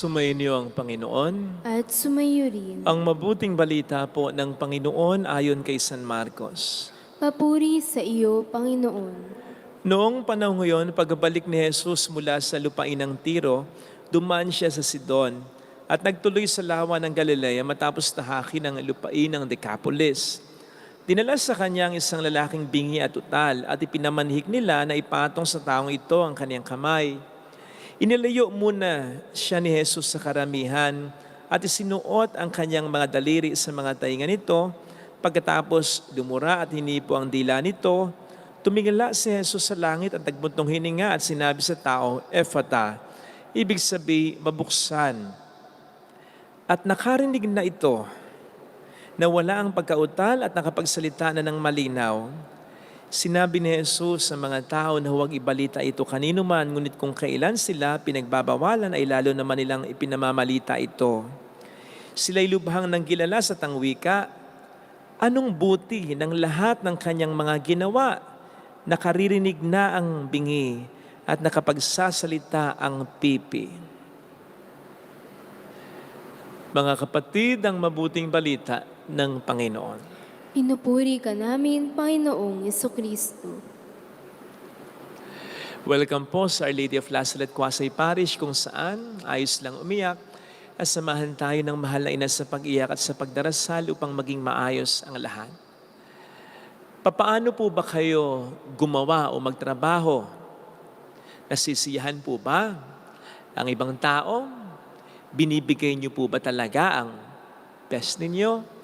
Sumainyo ang Panginoon. at sumayo rin. Ang mabuting balita po ng Panginoon ayon kay San Marcos. Papuri sa iyo, Panginoon. Noong panahon ngayon, pagbalik ni Jesus mula sa lupain ng Tiro, dumaan siya sa Sidon at nagtuloy sa lawa ng Galilea matapos tahakin ang lupain ng Decapolis. Dinala sa kanya ang isang lalaking bingi at utal at ipinamanhik nila na ipatong sa taong ito ang kanyang kamay. Inilayo muna siya ni Jesus sa karamihan at isinuot ang kanyang mga daliri sa mga tainga nito. Pagkatapos dumura at hinipo ang dila nito, tumingala si Jesus sa langit at nagbuntong hininga at sinabi sa tao, Ephata, ibig sabi mabuksan. At nakarinig na ito na wala ang pagkautal at nakapagsalita na ng malinaw. Sinabi ni Jesus sa mga tao na huwag ibalita ito kanino man, ngunit kung kailan sila pinagbabawalan ay lalo naman nilang ipinamamalita ito. Sila'y lubhang nang kilala sa tangwika, anong buti ng lahat ng kanyang mga ginawa? Nakaririnig na ang bingi at nakapagsasalita ang pipi. Mga kapatid, ang mabuting balita ng Panginoon. Pinupuri ka namin, Panginoong Yeso Kristo. Welcome po sa Our Lady of Lazaret Quasay Parish kung saan ayos lang umiyak at samahan tayo ng mahal na ina sa pag-iyak at sa pagdarasal upang maging maayos ang lahat. Papaano po ba kayo gumawa o magtrabaho? Nasisiyahan po ba ang ibang tao? Binibigay niyo po ba talaga ang best ninyo?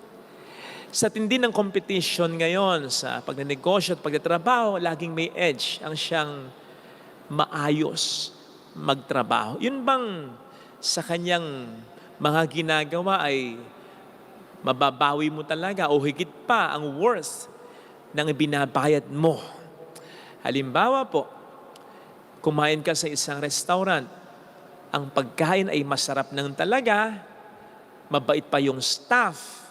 Sa tindi ng competition ngayon sa pagnenegosyo at pagtatrabaho, laging may edge ang siyang maayos magtrabaho. Yun bang sa kanyang mga ginagawa ay mababawi mo talaga o higit pa ang worth ng binabayad mo. Halimbawa po, kumain ka sa isang restaurant, ang pagkain ay masarap ng talaga, mabait pa yung staff,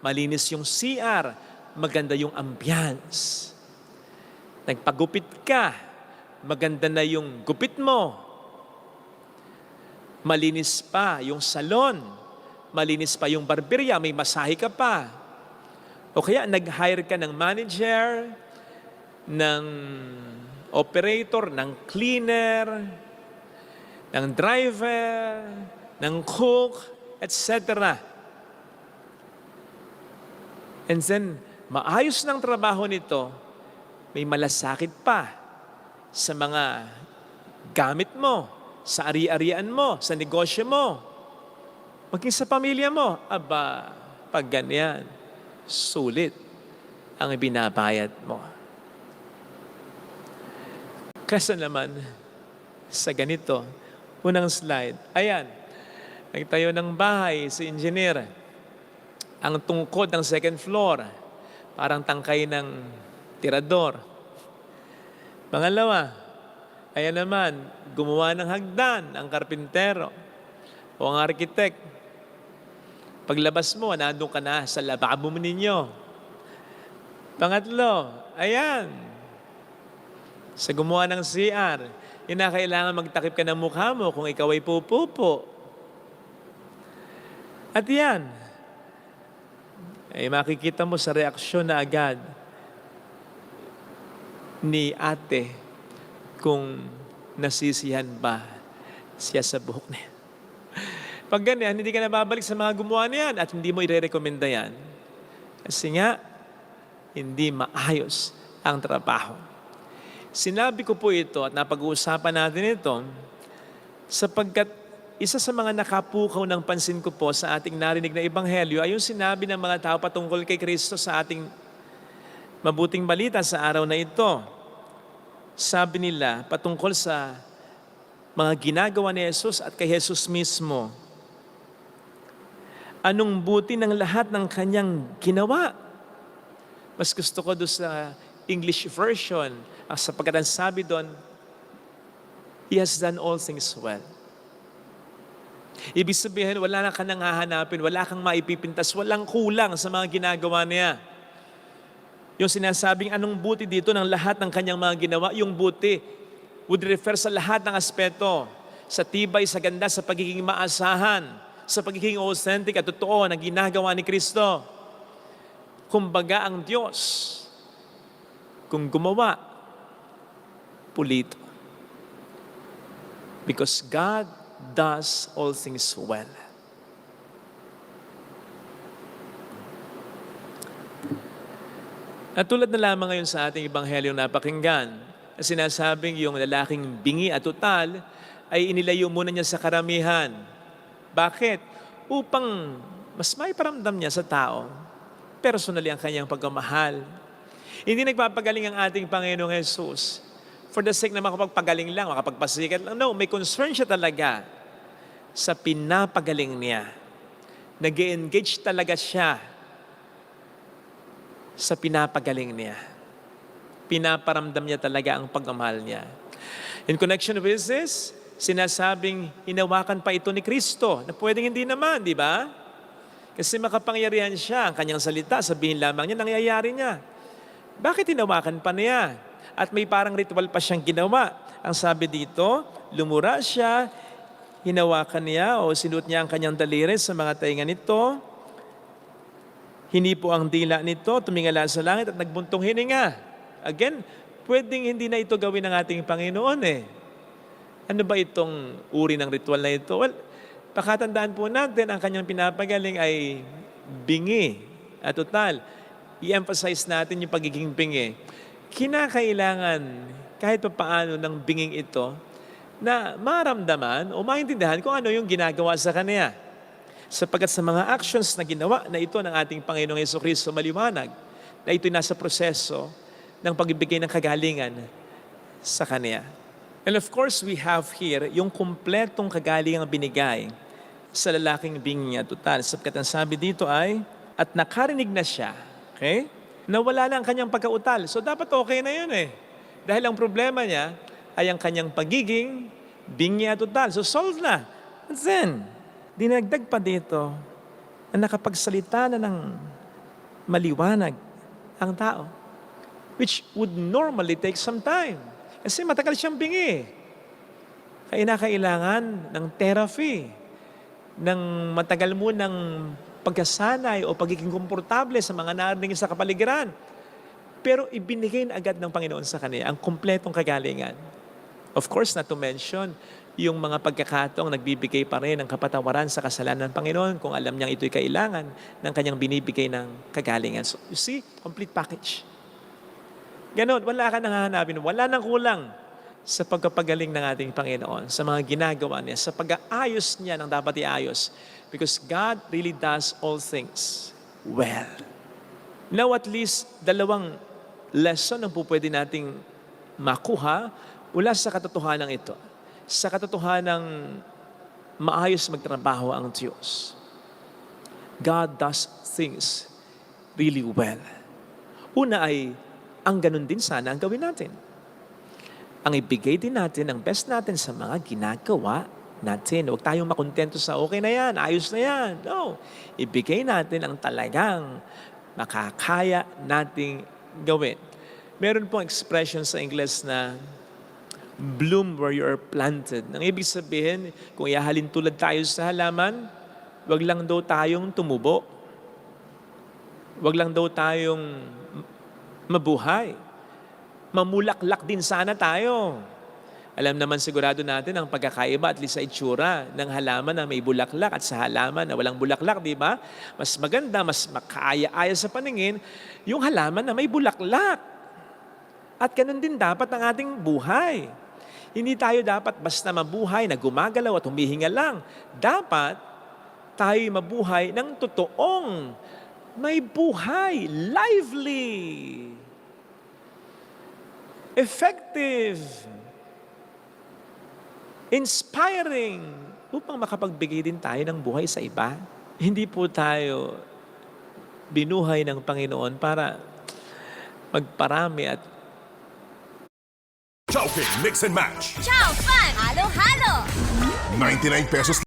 malinis yung CR, maganda yung ambience. Nagpagupit ka, maganda na yung gupit mo. Malinis pa yung salon, malinis pa yung barberya, may masahe ka pa. O kaya nag-hire ka ng manager, ng operator, ng cleaner, ng driver, ng cook, etc. And then, maayos ng trabaho nito, may malasakit pa sa mga gamit mo, sa ari-arian mo, sa negosyo mo, maging sa pamilya mo. Aba, pag ganyan, sulit ang binabayad mo. Kasa naman, sa ganito, unang slide, ayan, nagtayo ng bahay si engineer. Ang tungkod ng second floor, parang tangkay ng tirador. Pangalawa, ayan naman, gumawa ng hagdan ang karpintero o ang arkitek. Paglabas mo, nandun ka na sa lababo mo ninyo. Pangatlo, ayan, sa gumawa ng CR, yun na kailangan magtakip ka ng mukha mo kung ikaw ay pupupo. At yan, ay makikita mo sa reaksyon na agad ni ate kung nasisihan ba siya sa buhok niya. Pag ganyan, hindi ka na babalik sa mga gumawa niyan at hindi mo ire-recommenda yan. Kasi nga, hindi maayos ang trabaho. Sinabi ko po ito at napag-uusapan natin ito sapagkat isa sa mga nakapukaw ng pansin ko po sa ating narinig na ebanghelyo ay yung sinabi ng mga tao patungkol kay Kristo sa ating mabuting balita sa araw na ito. Sabi nila patungkol sa mga ginagawa ni Jesus at kay Jesus mismo. Anong buti ng lahat ng kanyang ginawa? Mas gusto ko doon sa English version, ah, sapagkat ang sabi doon, He has done all things well. Ibig sabihin, wala na ka nang hahanapin, wala kang maipipintas, walang kulang sa mga ginagawa niya. Yung sinasabing anong buti dito ng lahat ng kanyang mga ginawa, yung buti would refer sa lahat ng aspeto. sa tibay, sa ganda, sa pagiging maasahan, sa pagiging authentic at totoo na ginagawa ni Kristo. Kumbaga ang Diyos, kung gumawa, pulito. Because God does all things well. At tulad na lamang ngayon sa ating Ebanghelyo napakinggan, na sinasabing yung lalaking bingi at tutal ay inilayo muna niya sa karamihan. Bakit? Upang mas may paramdam niya sa tao, personally ang kanyang pagmamahal. Hindi nagpapagaling ang ating Panginoong Jesus for the sake na makapagpagaling lang, makapagpasikat lang. No, may concern siya talaga sa pinapagaling niya. nag engage talaga siya sa pinapagaling niya. Pinaparamdam niya talaga ang pagmamahal niya. In connection with this, sinasabing hinawakan pa ito ni Kristo na pwedeng hindi naman, di ba? Kasi makapangyarihan siya, ang kanyang salita, sabihin lamang niya, nangyayari niya. Bakit hinawakan pa niya? At may parang ritual pa siyang ginawa. Ang sabi dito, lumura siya, hinawakan niya o sinuot niya ang kanyang daliri sa mga tainga nito, Hinipo ang dila nito, tumingala sa langit at nagbuntong hininga. Again, pwedeng hindi na ito gawin ng ating Panginoon eh. Ano ba itong uri ng ritual na ito? Well, pakatandaan po natin, ang kanyang pinapagaling ay bingi at total. I-emphasize natin yung pagiging bingi. Kinakailangan kahit pa paano ng binging ito na maramdaman o maintindihan kung ano yung ginagawa sa kanya sapagkat sa mga actions na ginawa na ito ng ating Panginoong Yeso Kristo maliwanag na ito'y nasa proseso ng pagbibigay ng kagalingan sa Kanya. And of course, we have here yung kumpletong kagalingang binigay sa lalaking bingi niya total. Sapagkat ang sabi dito ay, at nakarinig na siya, okay? Nawala na ang kanyang pagkautal. So dapat okay na yun eh. Dahil ang problema niya ay ang kanyang pagiging bingi at total. So solve na. And then, dinagdag pa dito na nakapagsalita na ng maliwanag ang tao. Which would normally take some time. Kasi matagal siyang bingi. Kaya nakailangan ng therapy, ng matagal mo ng pagkasanay o pagiging komportable sa mga narinig sa kapaligiran. Pero ibinigay na agad ng Panginoon sa kanya ang kumpletong kagalingan. Of course, not to mention, yung mga pagkakataong nagbibigay pa rin ng kapatawaran sa kasalanan ng Panginoon kung alam niyang ito'y kailangan ng kanyang binibigay ng kagalingan. So, you see, complete package. Ganon, wala ka nang hahanapin, wala nang kulang sa pagkapagaling ng ating Panginoon, sa mga ginagawa niya, sa pag-aayos niya ng dapat iayos. Because God really does all things well. Now at least dalawang lesson ang po pwede nating makuha mula sa katotohanan ito. Sa katotohanan maayos magtrabaho ang Diyos. God does things really well. Una ay, ang ganun din sana ang gawin natin. Ang ibigay din natin ang best natin sa mga ginagawa natin. Huwag tayong makontento sa okay na yan, ayos na yan. No. Ibigay natin ang talagang makakaya nating gawin. Meron pong expression sa Ingles na bloom where you are planted. Nang ibig sabihin, kung ihahalin tulad tayo sa halaman, wag lang daw tayong tumubo. Wag lang daw tayong mabuhay. Mamulaklak din sana tayo. Alam naman sigurado natin ang pagkakaiba at least sa itsura ng halaman na may bulaklak at sa halaman na walang bulaklak, di ba? Mas maganda, mas makaaya-aya sa paningin yung halaman na may bulaklak. At ganun din dapat ang ating buhay. Hindi tayo dapat basta mabuhay na gumagalaw at humihinga lang. Dapat tayo mabuhay ng totoong may buhay, lively, effective, inspiring, upang makapagbigay din tayo ng buhay sa iba. Hindi po tayo binuhay ng Panginoon para magparami at Chowking Mix and Match. Ciao, fan! Halo, halo! 99 pesos